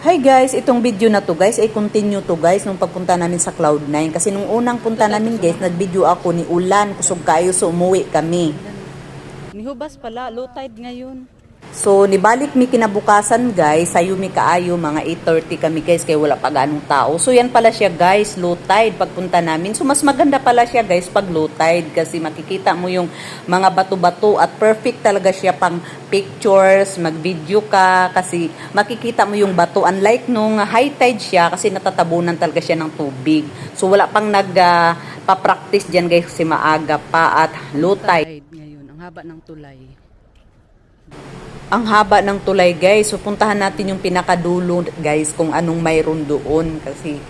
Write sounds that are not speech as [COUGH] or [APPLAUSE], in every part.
Hi guys, itong video na to guys ay continue to guys nung pagpunta namin sa Cloud9 kasi nung unang punta namin guys nag-video ako ni Ulan kusog kayo so umuwi kami. Nihubas pala, low tide ngayon. So nibalik mi kinabukasan guys, sayo mi kaayo mga 8:30 kami guys kay wala pa ganong tao. So yan pala siya guys, low tide pagpunta namin. So mas maganda pala siya guys pag low tide kasi makikita mo yung mga bato-bato at perfect talaga siya pang pictures, mag-video ka kasi makikita mo yung bato. Unlike nung high tide siya kasi natatabunan talaga siya ng tubig. So wala pang nag ah, pa-practice diyan guys kasi maaga pa at low tide. Tide ngayon, ang haba ng tulay. Ang haba ng tulay guys. So puntahan natin yung pinakadulo guys kung anong mayroon doon kasi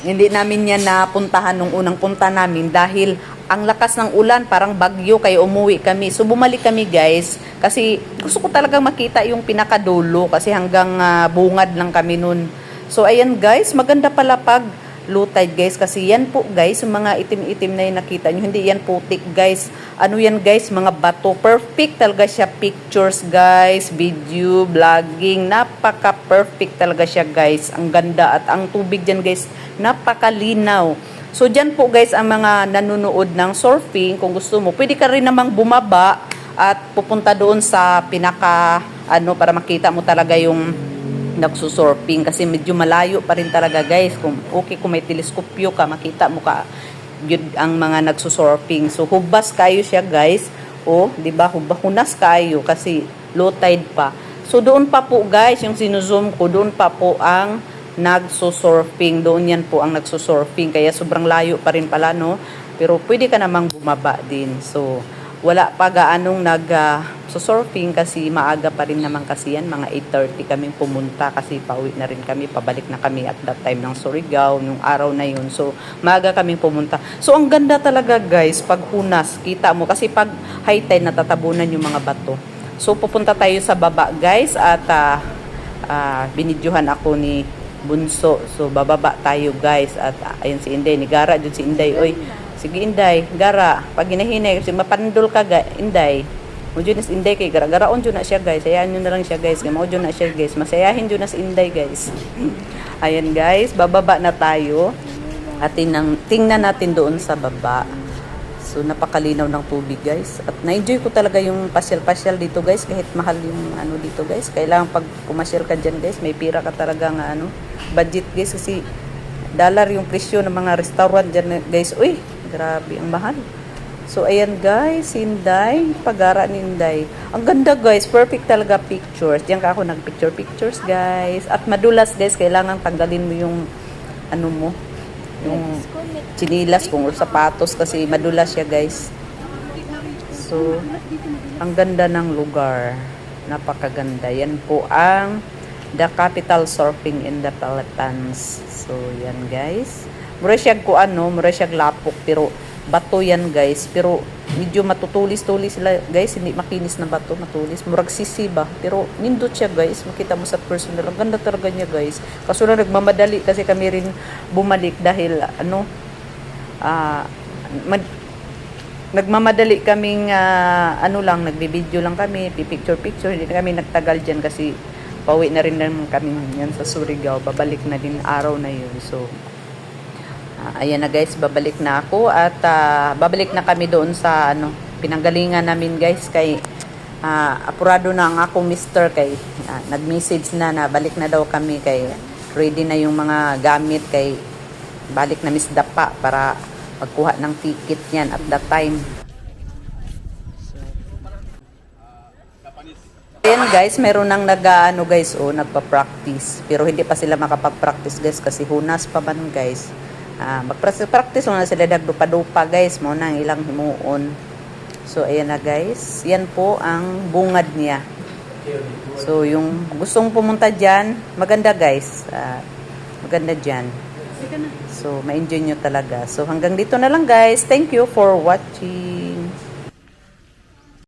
hindi namin yan napuntahan nung unang punta namin dahil ang lakas ng ulan parang bagyo kaya umuwi kami. So bumalik kami guys kasi gusto ko talagang makita yung pinakadulo kasi hanggang ah, bungad lang kami nun. So ayan guys, maganda pala pag low tide guys kasi yan po guys yung mga itim-itim na yung nakita nyo hindi yan putik guys. Ano yan guys mga bato. Perfect talaga siya pictures guys video vlogging. Napaka perfect talaga siya guys. Ang ganda at ang tubig dyan guys napakalinaw. So dyan po guys ang mga nanonood ng surfing kung gusto mo pwede ka rin namang bumaba at pupunta doon sa pinaka ano para makita mo talaga yung nagsusurfing kasi medyo malayo pa rin talaga guys. Kung okay kung may teleskopyo ka makita mo ka yun ang mga nagsusurfing. So hubas kayo siya guys. O di ba? Hunas kayo kasi low tide pa. So doon pa po guys yung sinuzoom ko doon pa po ang nagsusurfing. Doon yan po ang nagsusurfing. Kaya sobrang layo pa rin pala no? Pero pwede ka namang bumaba din. So wala pa gaanong nag ah, surfing kasi maaga pa rin naman kasi yan. Mga 8.30 kaming pumunta kasi pauwi na rin kami. Pabalik na kami at that time ng Surigao nung araw na yun. So maaga kaming pumunta. So ang ganda talaga guys pag hunas kita mo. Kasi pag high tide natatabunan yung mga bato. So pupunta tayo sa baba guys at ah, ah, binidyohan ako ni Bunso. So bababa tayo guys at ah, ayun si Inday. Ni Gara dyan si Inday. Oy Sige Inday, gara, pag hinahinay kasi mapandol ka ga, Inday. Mo si Inday kay gara garaon jud na siya guys. Hayaan niyo na lang siya guys. Mao jud na siya guys. Masayahin jud na si Inday guys. [LAUGHS] Ayan guys, bababa na tayo. At tinang, tingnan natin doon sa baba. So napakalinaw ng tubig guys. At na-enjoy ko talaga yung pasyal-pasyal dito guys kahit mahal yung ano dito guys. Kailangan pag kumasyal ka dyan guys, may pira ka talaga nga ano, budget guys kasi dollar yung presyo ng mga restaurant dyan guys. Uy, grabe ang mahal. So ayan guys, Inday, pagara ni Inday. Ang ganda guys, perfect talaga pictures. Diyan ka ako nag-picture pictures guys. At madulas guys, kailangan tanggalin mo yung ano mo, yung chinilas kung sapatos kasi madulas siya guys. So, ang ganda ng lugar. Napakaganda. Yan po ang The Capital Surfing in the Philippines. So, yan guys. Mura siya ko ano, mura siya lapok pero bato yan guys. Pero medyo matutulis-tulis sila guys. Hindi makinis na bato, matulis. Murag sisi ba? Pero nindot siya guys. Makita mo sa personal. Ang ganda talaga niya guys. Kaso lang nagmamadali kasi kami rin bumalik dahil ano, ah, mad- nagmamadali kaming ah, ano lang, nagbibideo lang kami, picture-picture, hindi na kami nagtagal dyan kasi pauwi na rin naman kami yan sa Surigao, babalik na din araw na yun. So, ah, ayan na guys, babalik na ako at ah, babalik na kami doon sa ano, pinanggalingan namin guys kay ah, apurado na ang akong mister kay ah, nag-message na na balik na daw kami kay ready na yung mga gamit kay balik na Miss Dapa para magkuha ng ticket niyan at that time. Ayan guys, meron nang nag ano guys, oh, nagpa-practice. Pero hindi pa sila makapag-practice guys kasi hunas pa man guys. Ah, mag-practice na sila dagdupa-dupa guys, mo nang ilang himuon. So ayan na guys, yan po ang bungad niya. So yung gustong pumunta diyan, maganda guys. Ah, maganda diyan. So, ma-enjoy nyo talaga. So, hanggang dito na lang guys. Thank you for watching.